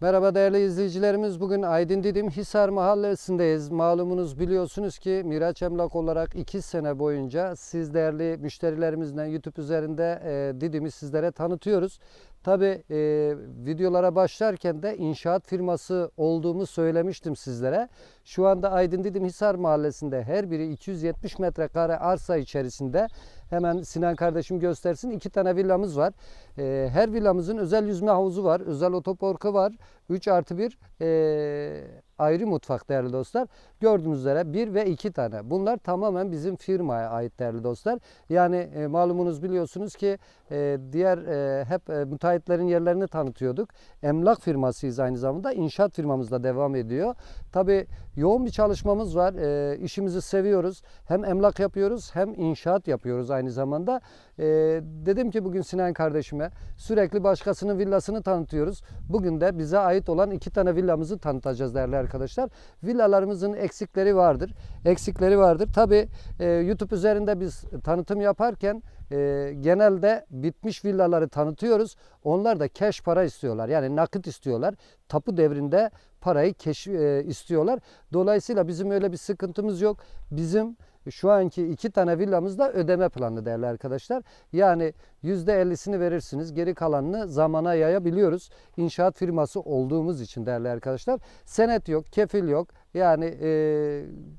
Merhaba değerli izleyicilerimiz. Bugün Aydın Didim Hisar Mahallesi'ndeyiz. Malumunuz biliyorsunuz ki Miraç Emlak olarak 2 sene boyunca siz değerli müşterilerimizle YouTube üzerinde Didim'i sizlere tanıtıyoruz. Tabi videolara başlarken de inşaat firması olduğumu söylemiştim sizlere. Şu anda Aydın Didim Hisar Mahallesi'nde her biri 270 metrekare arsa içerisinde hemen Sinan kardeşim göstersin. iki tane villamız var. E, her villamızın özel yüzme havuzu var. Özel otoparkı var. 3 artı 1 ayrı mutfak değerli dostlar. Gördüğünüz üzere 1 ve 2 tane. Bunlar tamamen bizim firmaya ait değerli dostlar. Yani e, malumunuz biliyorsunuz ki e, diğer e, hep e, müteahhitlerin yerlerini tanıtıyorduk. Emlak firmasıyız aynı zamanda. İnşaat firmamız da devam ediyor. Tabi yoğun bir çalışmamız var. E, işimizi seviyoruz. Hem emlak yapıyoruz hem inşaat yapıyoruz aynı zamanda. E, dedim ki bugün Sinan kardeşime sürekli başkasının villasını tanıtıyoruz. Bugün de bize ait olan iki tane villamızı tanıtacağız değerli arkadaşlar. Villalarımızın eksikleri vardır. Eksikleri vardır. Tabi e, YouTube üzerinde biz tanıtım yaparken e, genelde bitmiş villaları tanıtıyoruz. Onlar da cash para istiyorlar. Yani nakit istiyorlar. Tapu devrinde parayı keş, e, istiyorlar. Dolayısıyla bizim öyle bir sıkıntımız yok. Bizim şu anki iki tane villamızda ödeme planı değerli arkadaşlar. Yani %50'sini verirsiniz. Geri kalanını zamana yayabiliyoruz. İnşaat firması olduğumuz için değerli arkadaşlar. Senet yok, kefil yok. Yani e,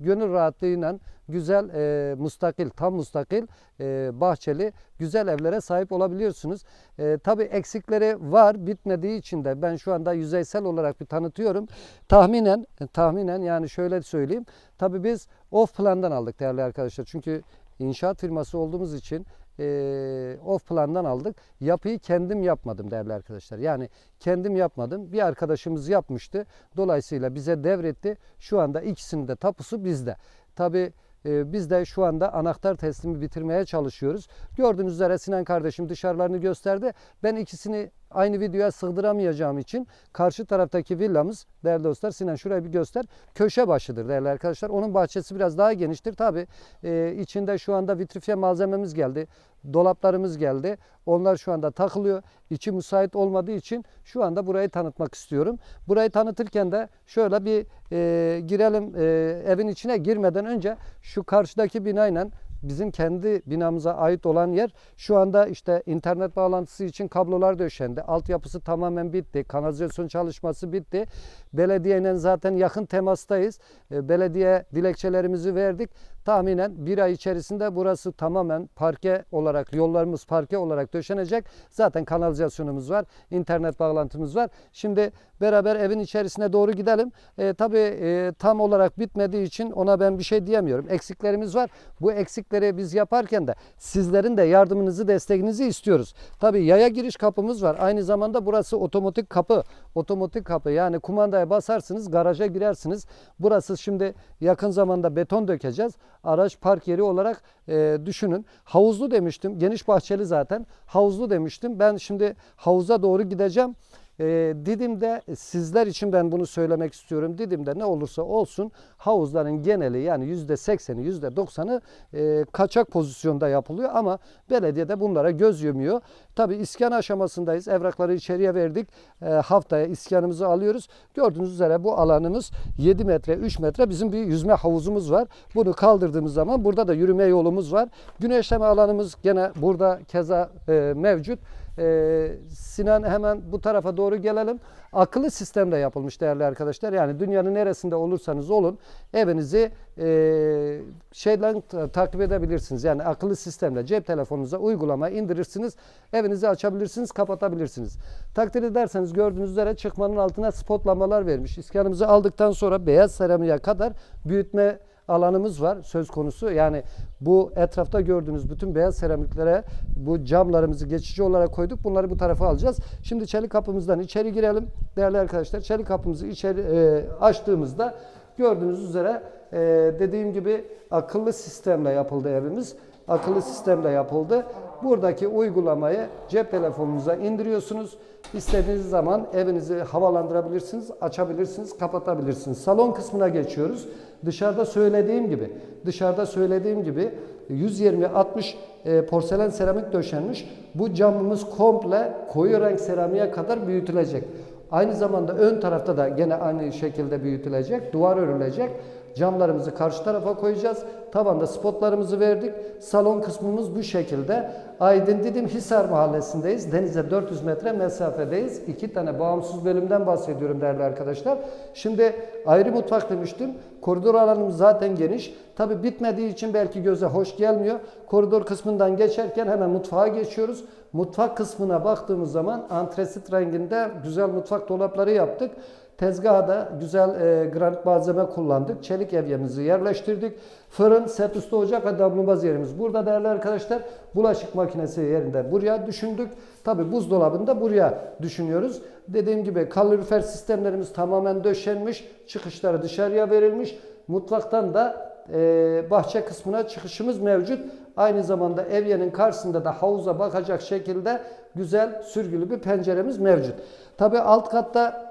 gönül rahatlığıyla güzel, e, mustakil, tam mustakil, e, bahçeli, güzel evlere sahip olabiliyorsunuz. E, Tabi eksikleri var, bitmediği için de ben şu anda yüzeysel olarak bir tanıtıyorum. Tahminen, tahminen yani şöyle söyleyeyim. Tabi biz off plandan aldık değerli arkadaşlar. Çünkü inşaat firması olduğumuz için e, off plandan aldık. Yapıyı kendim yapmadım değerli arkadaşlar. Yani kendim yapmadım. Bir arkadaşımız yapmıştı. Dolayısıyla bize devretti. Şu anda ikisinin de tapusu bizde. Tabi e, biz de şu anda anahtar teslimi bitirmeye çalışıyoruz. Gördüğünüz üzere Sinan kardeşim dışarılarını gösterdi. Ben ikisini aynı videoya sığdıramayacağım için karşı taraftaki villamız değerli dostlar Sinan şurayı bir göster. Köşe başıdır değerli arkadaşlar. Onun bahçesi biraz daha geniştir. Tabi e, içinde şu anda vitrifiye malzememiz geldi. Dolaplarımız geldi. Onlar şu anda takılıyor. İçi müsait olmadığı için şu anda burayı tanıtmak istiyorum. Burayı tanıtırken de şöyle bir e, girelim e, evin içine girmeden önce şu karşıdaki binayla bizim kendi binamıza ait olan yer şu anda işte internet bağlantısı için kablolar döşendi. Altyapısı tamamen bitti. Kanalizasyon çalışması bitti. Belediyeyle zaten yakın temastayız. E, Belediye dilekçelerimizi verdik. Tahminen bir ay içerisinde burası tamamen parke olarak, yollarımız parke olarak döşenecek. Zaten kanalizasyonumuz var, internet bağlantımız var. Şimdi beraber evin içerisine doğru gidelim. E, tabii e, tam olarak bitmediği için ona ben bir şey diyemiyorum. Eksiklerimiz var. Bu eksikleri biz yaparken de sizlerin de yardımınızı, desteğinizi istiyoruz. Tabii yaya giriş kapımız var. Aynı zamanda burası otomatik kapı. Otomatik kapı yani kumandaya basarsınız garaja girersiniz. Burası şimdi yakın zamanda beton dökeceğiz. Araç park yeri olarak e, düşünün. Havuzlu demiştim. Geniş bahçeli zaten. Havuzlu demiştim. Ben şimdi havuza doğru gideceğim. E, Didim'de sizler için ben bunu söylemek istiyorum. Didim'de ne olursa olsun havuzların geneli yani %80'i %90'ı e, kaçak pozisyonda yapılıyor ama belediyede bunlara göz yumuyor. Tabi iskan aşamasındayız. Evrakları içeriye verdik. E, haftaya iskanımızı alıyoruz. Gördüğünüz üzere bu alanımız 7 metre 3 metre bizim bir yüzme havuzumuz var. Bunu kaldırdığımız zaman burada da yürüme yolumuz var. Güneşleme alanımız gene burada keza e, mevcut. Ee, Sinan hemen bu tarafa doğru gelelim. Akıllı sistemde yapılmış değerli arkadaşlar. Yani dünyanın neresinde olursanız olun evinizi e, şeyden ta- takip edebilirsiniz. Yani akıllı sistemle cep telefonunuza uygulama indirirsiniz. Evinizi açabilirsiniz, kapatabilirsiniz. Takdir ederseniz gördüğünüz üzere çıkmanın altına spot lambalar vermiş. İskanımızı aldıktan sonra beyaz seramiğe kadar büyütme alanımız var söz konusu. Yani bu etrafta gördüğünüz bütün beyaz seramiklere bu camlarımızı geçici olarak koyduk. Bunları bu tarafa alacağız. Şimdi çelik kapımızdan içeri girelim. Değerli arkadaşlar çelik kapımızı içeri e, açtığımızda gördüğünüz üzere e, dediğim gibi akıllı sistemle yapıldı evimiz. Akıllı sistemle yapıldı. Buradaki uygulamayı cep telefonunuza indiriyorsunuz. İstediğiniz zaman evinizi havalandırabilirsiniz, açabilirsiniz, kapatabilirsiniz. Salon kısmına geçiyoruz. Dışarıda söylediğim gibi, dışarıda söylediğim gibi 120-60 e, porselen seramik döşenmiş. Bu camımız komple koyu renk seramiğe kadar büyütülecek. Aynı zamanda ön tarafta da gene aynı şekilde büyütülecek. Duvar örülecek. Camlarımızı karşı tarafa koyacağız. Tabanda spotlarımızı verdik. Salon kısmımız bu şekilde. Aydın Didim Hisar Mahallesi'ndeyiz. Denize 400 metre mesafedeyiz. İki tane bağımsız bölümden bahsediyorum değerli arkadaşlar. Şimdi ayrı mutfak demiştim. Koridor alanımız zaten geniş. Tabi bitmediği için belki göze hoş gelmiyor. Koridor kısmından geçerken hemen mutfağa geçiyoruz. Mutfak kısmına baktığımız zaman antresit renginde güzel mutfak dolapları yaptık. Tezgaha da güzel e, granit malzeme kullandık. Çelik evyemizi yerleştirdik. Fırın, set üstü ocak ve damlubaz yerimiz. Burada değerli arkadaşlar bulaşık makinesi yerinde buraya düşündük. Tabi buzdolabını da buraya düşünüyoruz. Dediğim gibi kalorifer sistemlerimiz tamamen döşenmiş. Çıkışları dışarıya verilmiş. Mutfaktan da e, bahçe kısmına çıkışımız mevcut. Aynı zamanda evyenin karşısında da havuza bakacak şekilde güzel sürgülü bir penceremiz mevcut. Tabi alt katta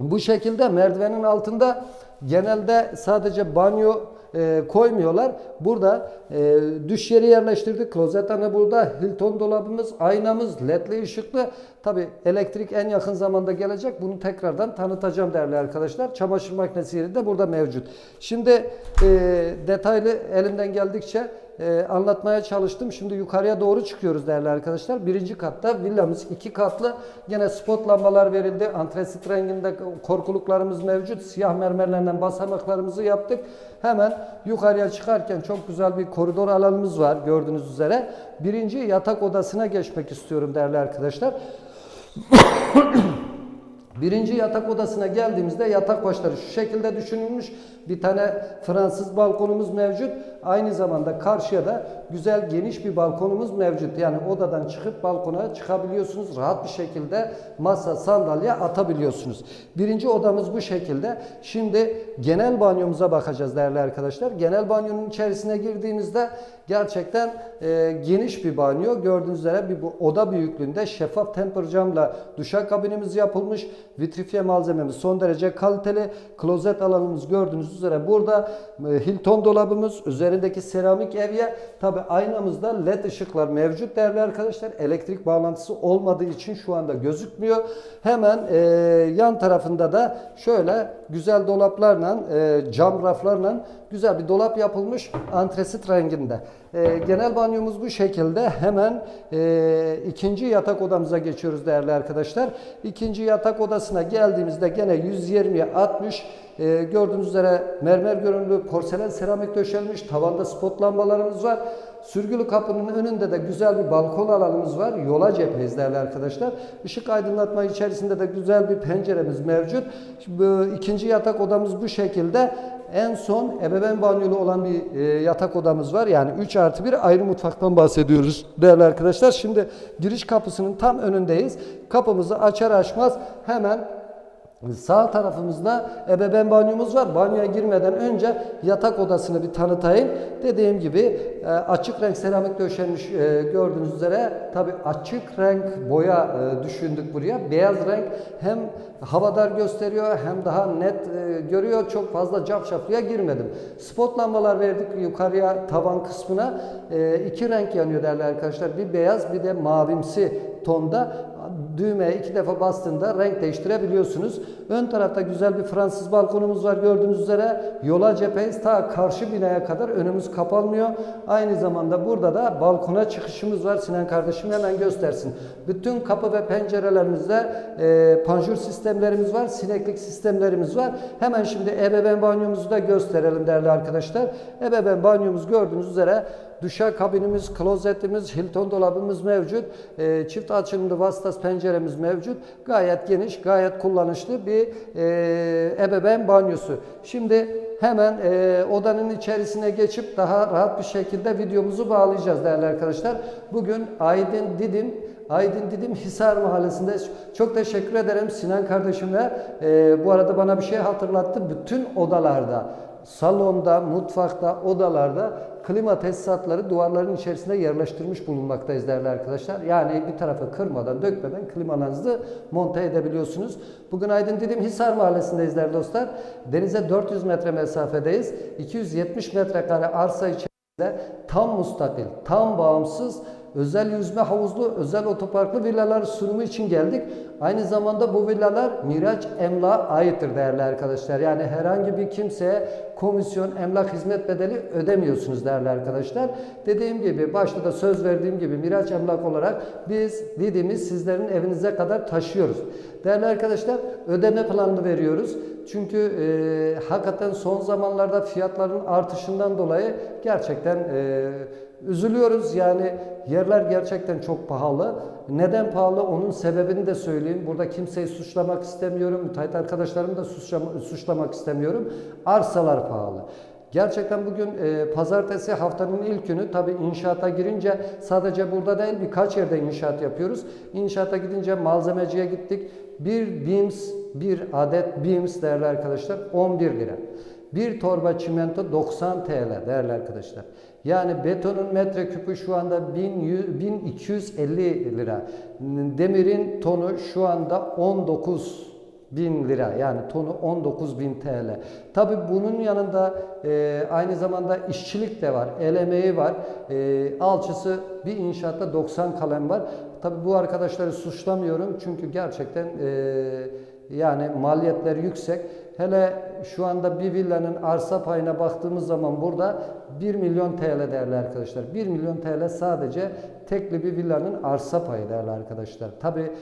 bu şekilde merdivenin altında genelde sadece banyo e, koymuyorlar. Burada e, düş yeri yerleştirdik. Klozet ana burada. Hilton dolabımız, aynamız, ledli ışıklı. Tabi elektrik en yakın zamanda gelecek. Bunu tekrardan tanıtacağım değerli arkadaşlar. Çamaşır makinesi yeri de burada mevcut. Şimdi e, detaylı elimden geldikçe e, anlatmaya çalıştım. Şimdi yukarıya doğru çıkıyoruz değerli arkadaşlar. Birinci katta villamız iki katlı. Yine spot lambalar verildi. Antresit renginde korkuluklarımız mevcut. Siyah mermerlerden basamaklarımızı yaptık. Hemen yukarıya çıkarken çok güzel bir koridor alanımız var gördüğünüz üzere. Birinci yatak odasına geçmek istiyorum değerli arkadaşlar. Birinci yatak odasına geldiğimizde yatak başları şu şekilde düşünülmüş. Bir tane Fransız balkonumuz mevcut. Aynı zamanda karşıya da güzel geniş bir balkonumuz mevcut. Yani odadan çıkıp balkona çıkabiliyorsunuz. Rahat bir şekilde masa, sandalye atabiliyorsunuz. Birinci odamız bu şekilde. Şimdi genel banyomuza bakacağız değerli arkadaşlar. Genel banyonun içerisine girdiğimizde gerçekten e, geniş bir banyo. Gördüğünüz üzere bir bu oda büyüklüğünde şeffaf temper camla duşakabinimiz yapılmış. Vitrifiye malzememiz son derece kaliteli. Klozet alanımız gördüğünüz üzere burada. E, Hilton dolabımız, üzerindeki seramik evye. Tabi aynamızda led ışıklar mevcut değerli arkadaşlar. Elektrik bağlantısı olmadığı için şu anda gözükmüyor. Hemen e, yan tarafında da şöyle güzel dolaplarla, e, cam raflarla güzel bir dolap yapılmış antresit renginde. E, genel banyomuz bu şekilde. Hemen e, ikinci yatak odamıza geçiyoruz değerli arkadaşlar. İkinci yatak odasına geldiğimizde gene 120'ye 60 e, gördüğünüz üzere mermer görünümlü porselen seramik döşenmiş. Tavanda spot lambalarımız var. Sürgülü kapının önünde de güzel bir balkon alanımız var. Yola cepheyiz değerli arkadaşlar. Işık aydınlatma içerisinde de güzel bir penceremiz mevcut. Şimdi ikinci yatak odamız bu şekilde. En son ebeveyn banyolu olan bir e, yatak odamız var. Yani 3 artı 1 ayrı mutfaktan bahsediyoruz değerli arkadaşlar. Şimdi giriş kapısının tam önündeyiz. Kapımızı açar açmaz hemen Sağ tarafımızda ebeveyn banyomuz var. Banyoya girmeden önce yatak odasını bir tanıtayım. Dediğim gibi e, açık renk seramik döşenmiş e, gördüğünüz üzere tabi açık renk boya e, düşündük buraya. Beyaz renk hem havadar gösteriyor hem daha net görüyor. Çok fazla cafcaflığa girmedim. Spot lambalar verdik yukarıya tavan kısmına. iki renk yanıyor değerli arkadaşlar. Bir beyaz bir de mavimsi tonda düğmeye iki defa bastığında renk değiştirebiliyorsunuz. Ön tarafta güzel bir Fransız balkonumuz var gördüğünüz üzere. Yola cepheyiz ta karşı binaya kadar önümüz kapanmıyor. Aynı zamanda burada da balkona çıkışımız var. Sinan kardeşim hemen göstersin. Bütün kapı ve pencerelerimizde e, panjur sistemlerimiz var. Sineklik sistemlerimiz var. Hemen şimdi ebeveyn banyomuzu da gösterelim değerli arkadaşlar. Ebeveyn banyomuz gördüğünüz üzere Duşa kabinimiz, klozetimiz, Hilton dolabımız mevcut. E, çift açılımlı penceremiz mevcut. Gayet geniş, gayet kullanışlı bir e, ebeveyn banyosu. Şimdi hemen e, odanın içerisine geçip daha rahat bir şekilde videomuzu bağlayacağız değerli arkadaşlar. Bugün Aydın Didim Aydın Didim Hisar Mahallesi'nde. Çok teşekkür ederim Sinan kardeşime. E, bu arada bana bir şey hatırlattı. Bütün odalarda, salonda, mutfakta, odalarda klima tesisatları duvarların içerisinde yerleştirmiş bulunmaktayız değerli arkadaşlar. Yani bir tarafı kırmadan, dökmeden klimalarınızı monte edebiliyorsunuz. Bugün Aydın Didim Hisar Mahallesi'ndeyiz değerli dostlar. Denize 400 metre mesafedeyiz. 270 metrekare arsa içerisinde tam mustakil, tam bağımsız özel yüzme havuzlu, özel otoparklı villalar sunumu için geldik. Aynı zamanda bu villalar Miraç Emlak'a aittir değerli arkadaşlar. Yani herhangi bir kimseye komisyon, emlak hizmet bedeli ödemiyorsunuz değerli arkadaşlar. Dediğim gibi başta da söz verdiğim gibi Miraç Emlak olarak biz Didim'i sizlerin evinize kadar taşıyoruz. Değerli arkadaşlar ödeme planını veriyoruz. Çünkü e, hakikaten son zamanlarda fiyatların artışından dolayı gerçekten e, üzülüyoruz. Yani yerler gerçekten çok pahalı. Neden pahalı onun sebebini de söyleyeyim. Burada kimseyi suçlamak istemiyorum. Müteahhit arkadaşlarımı da suçlama- suçlamak istemiyorum. Arsalar pahalı. Gerçekten bugün e, pazartesi haftanın ilk günü tabi inşaata girince sadece burada değil birkaç yerde inşaat yapıyoruz. İnşaata gidince malzemeciye gittik. Bir BIMS, bir adet BIMS değerli arkadaşlar 11 lira. Bir torba çimento 90 TL değerli arkadaşlar. Yani betonun metreküpü şu anda 1100 1250 lira. Demirin tonu şu anda 19 bin lira yani tonu 19 bin TL. Tabi bunun yanında e, aynı zamanda işçilik de var, el emeği var. E, alçısı bir inşaatta 90 kalem var. Tabi bu arkadaşları suçlamıyorum çünkü gerçekten e, yani maliyetler yüksek. Hele şu anda bir villanın arsa payına baktığımız zaman burada 1 milyon TL değerli arkadaşlar. 1 milyon TL sadece tekli bir villanın arsa payı değerli arkadaşlar. Tabi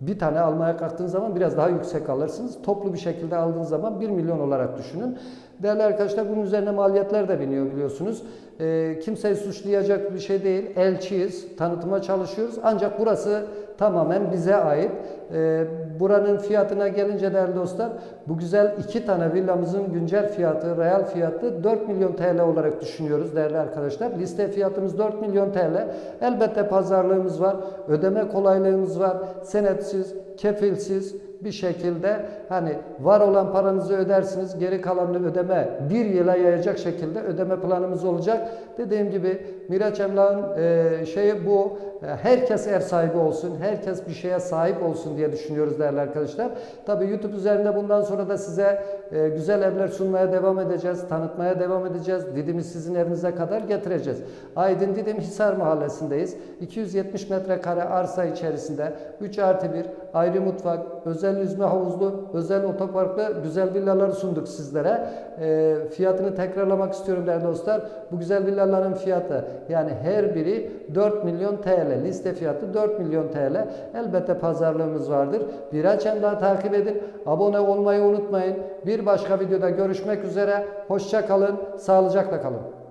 bir tane almaya kalktığınız zaman biraz daha yüksek alırsınız. Toplu bir şekilde aldığınız zaman 1 milyon olarak düşünün. Değerli arkadaşlar bunun üzerine maliyetler de biniyor biliyorsunuz. Ee, kimseyi suçlayacak bir şey değil. Elçiyiz, tanıtıma çalışıyoruz. Ancak burası tamamen bize ait. Ee, buranın fiyatına gelince değerli dostlar bu güzel iki tane villamızın güncel fiyatı, reel fiyatı 4 milyon TL olarak düşünüyoruz değerli arkadaşlar. Liste fiyatımız 4 milyon TL. Elbette pazarlığımız var, ödeme kolaylığımız var, senetsiz, kefilsiz bir şekilde hani var olan paranızı ödersiniz, geri kalanını ödeme bir yıla yayacak şekilde ödeme planımız olacak. Dediğim gibi Miraç Emlak'ın e, şeyi bu. E, Herkes ev sahibi olsun, herkes bir şeye sahip olsun diye düşünüyoruz değerli arkadaşlar. Tabii YouTube üzerinde bundan sonra da size e, güzel evler sunmaya devam edeceğiz, tanıtmaya devam edeceğiz. Didim'i sizin evinize kadar getireceğiz. Aydın Didim Hisar Mahallesi'ndeyiz. 270 metrekare arsa içerisinde 3 artı 1 ayrı mutfak, özel yüzme havuzlu, özel otoparklı güzel villaları sunduk sizlere. E, fiyatını tekrarlamak istiyorum değerli dostlar. Bu güzel villaların fiyatı yani her biri 4 milyon TL. Liste fiyatı 4 milyon TL. Elbette pazarlığımız vardır. Bir açan daha takip edin. Abone olmayı unutmayın. Bir başka videoda görüşmek üzere. Hoşça kalın. Sağlıcakla kalın.